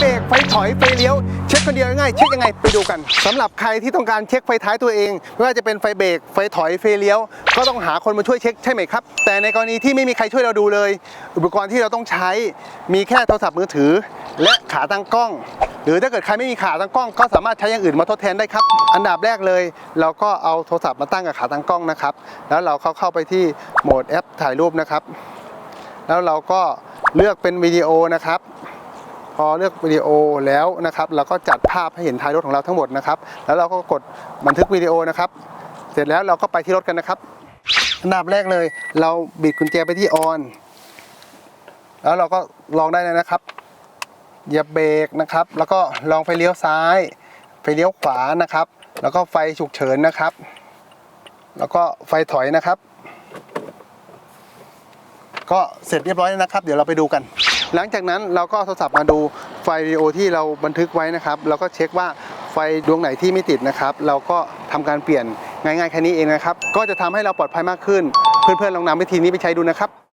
เบรกไฟถอยไฟเลี้ยว เช็คคนเดียวง่ายเช็คยังไงไปดูกันสำหรับใครที่ต้องการเช็คไฟท้ายตัวเองไม่ว่าจะเป็นไฟเบรกไฟถอยไฟเลี้ยว ก็ต้องหาคนมาช่วยเช็คใช่ไหมครับ แต่ในกรณีที่ไม่มีใครช่วยเราดูเลย อุปกรณ์ที่เราต้องใช้มีแค่โทรศัพท์มือถือ และขาตั้งกล้อง หรือถ้าเกิดใครไม่มีขาตั้งกล้อง ก็สามารถใช้อย่างอื่นมาทดแทนได้ครับ อันดับแรกเลย เราก็เอาโทรศัพท์มาตั้งกับขาตั้งกล้องนะครับ แล้วเราเข้าเข้าไปที่โหมดแอปถ่ายรูปนะครับ แล้วเราก็เลือกเป็นวิดีโอนะครับ พอเลือกวิดีโอแล้วนะครับ เราก็จัดภาพให้เห็นท้ายรถของเราทั้งหมดนะครับ แล้วเราก็กดบันทึกวิดีโอนะครับ เสร็จแล้วเราก็ไปที่รถกันนะครับอันดับแรกเลย เราบิดกุญแจไปที่ออน แล้วเราก็ลองได้เลยนะครับเหยียบเบรกนะครับ แล้วก็ลองไฟเลี้ยวซ้าย ไฟเลี้ยวขวานะครับ แล้วก็ไฟฉุกเฉินนะครับ แล้วก็ไฟถอยนะครับ ก็เสร็จเรียบร้อยแล้วนะครับ เดี๋ยวเราไปดูกัน หลังจากนั้นเราก็เอาโทรศัพท์มาดูไฟวิดีโอที่เราบันทึกไว้นะครับเราก็เช็คว่าไฟดวงไหนที่ไม่ติดนะครับ เราก็ทำการเปลี่ยนง่ายๆแค่นี้เองนะครับ ก็จะทำให้เราปลอดภัยมากขึ้น เพื่อนๆลองนำวิธีนี้ไปใช้ดูนะครับ